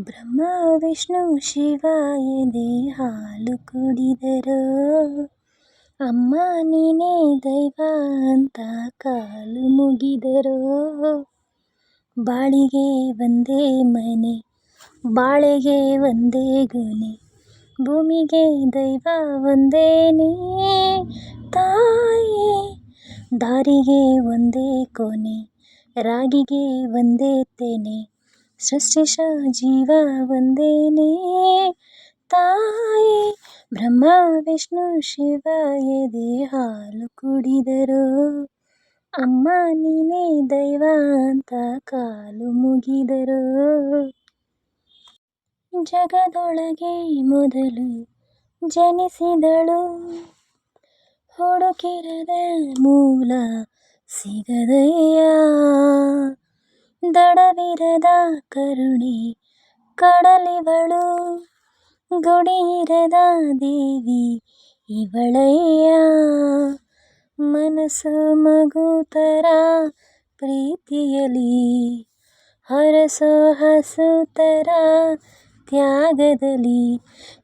ಬ್ರಹ್ಮ, ವಿಷ್ಣು, ಶಿವ, ಎದೆ, ಹಾಲು ಕುಡಿದರೋ. ಅಮ್ಮ, ನೀನೇ ದೈವ ಅಂತ ಕಾಲು ಮುಗಿದರೋ. ಬಾಳಿಗೆ ಒಂದೇ ಮನೆ, ಬಾಳೆಗೆ ಒಂದೇ ಗೊನೆ ಭೂಮಿಗೆ ದೈವ ಒಂದೇ ನೀ. ತಾಯಿ, ದಾರಿಗೆ ಒಂದೇ ಕೊನೆ ರಾಗಿಗೆ ಒಂದೇ ತೆನೆ ಸೃಷ್ಟಿಸ ಜೀವ ಒಂದೇನೇ ತಾಯಿ, ಬ್ರಹ್ಮ, ವಿಷ್ಣು, ಶಿವ, ಎದೆ, ಹಾಲು ಕುಡಿದರು. ಅಮ್ಮ, ನೀನೇ ದೈವ ಅಂತ ಕಾಲು ಮುಗಿದರು. ಜಗದೊಳಗೆ ಮೊದಲು ಜನಿಸಿದಳು. ಹುಡುಕಿರದ ಮೂಲ ಸಿಗದಯ್ಯ ದಡವಿರದ ಕರುಣೆ ಕಡಲಿವಳು ಗುಡಿಯಿರದ ದೇವಿ ಇವಳಯ್ಯ ಮನಸ್ಸು ಮಗು ಥರ ಪ್ರೀತಿಯಲಿ ಹರಸೋ ಹಸು ಥರ ತ್ಯಾಗದಲ್ಲಿ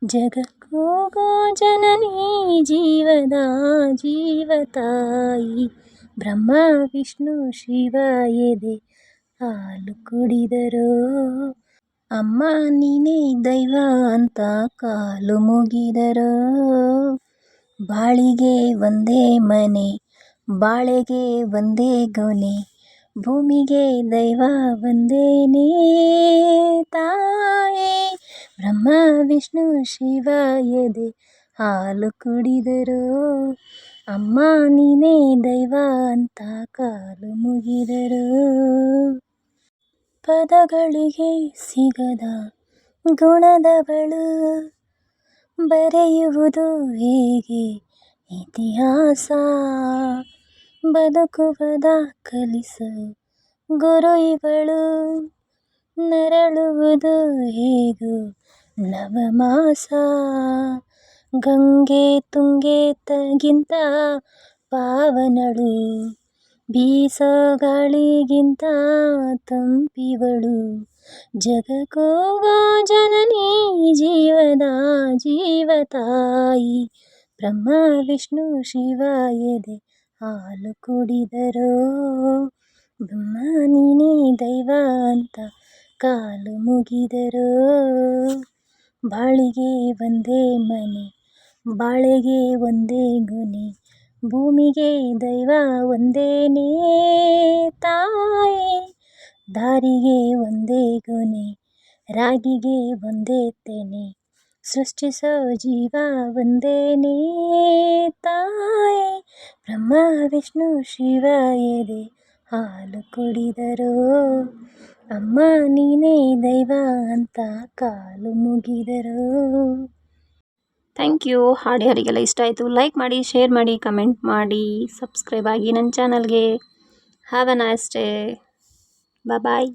ಜಗಕ್ಕೂಗೋ ಜನನಿ ಜೀವದ ಜೀವ ತಾಯಿ ಬ್ರಹ್ಮ ವಿಷ್ಣು ಶಿವ ಎದೆ ಹಾಲು ಕುಡಿದರೋ. ಅಮ್ಮ ನೀನೇ ದೈವ ಅಂತ ಕಾಲು ಮುಗಿದರೋ. ಬಾಳಿಗೆ ಒಂದೇ ಮನೆ, ಬಾಳೆಗೆ ಒಂದೇ ಗೊನೆ, ಭೂಮಿಗೆ ದೈವ ಒಂದೇನೇ ತಾಯಿ. ಬ್ರಹ್ಮ, ವಿಷ್ಣು, ಶಿವ, ಎದೆ ಹಾಲು ಕುಡಿದರೋ. ಅಮ್ಮ ನೀನೇ ದೈವ ಅಂತ ಕಾಲು ಮುಗಿದರೋ. ಪದಗಳಿಗೆ ಸಿಗದ ಗುಣದವಳು. ಬರೆಯುವುದು ಹೇಗೆ? ಇತಿಹಾಸ. ಬದುಕುವದ ಕಲಿಸು ಗುರು ಇವಳು. ನರಳುವುದು ಹೇಗೂ? ನವಮಾಸ. ಗಂಗೆ ತುಂಗೆ ತಗಿಂತ ಪಾವನಳು. ಬೀಸೋ ಗಾಳಿಗಿಂತ ತಂಪಿವಳು. ಜಗಕ್ಕೂಗ ಜನನಿ ಜೀವದ ಜೀವ ತಾಯಿ. ಬ್ರಹ್ಮ, ವಿಷ್ಣು, ಶಿವ, ಎದೆ ಹಾಲು ಕುಡಿದರೋ. ಬ್ರಹ್ಮ, ನೀನೇ ದೈವ ಅಂತ ಕಾಲು ಮುಗಿದರೋ. ಬಾಳಿಗೆ ಒಂದೇ ಮನೆ, ಬಾಳೆಗೆ ಒಂದೇ ಗೊನೆ ಭೂಮಿಗೆ ದೈವ ಒಂದೇನೇ ತಾಯಿ, ದಾರಿಗೆ ಒಂದೇ ಗೊನೆ, ರಾಗಿಗೆ ಒಂದೇ ತೆನೆ, ಸೃಷ್ಟಿಸೋ ಜೀವ ಒಂದೇನೇ ತಾಯಿ, ಬ್ರಹ್ಮ, ವಿಷ್ಣು, ಶಿವ ಎದೆ ಹಾಲು ಕುಡಿದರೋ. ಅಮ್ಮ, ನೀನೇ ದೈವ ಅಂತ ಕಾಲು ಮುಗಿದರೋ. Thank you. ಹಾಡು ಯಾರಿಗೆಲ್ಲ ಇಷ್ಟ ಆಯಿತು. ಲೈಕ್ ಮಾಡಿ ಶೇರ್ ಮಾಡಿ ಕಮೆಂಟ್ ಮಾಡಿ ಸಬ್ಸ್ಕ್ರೈಬ್ ಆಗಿ ನನ್ನ ಚಾನಲ್ಗೆ have a nice day bye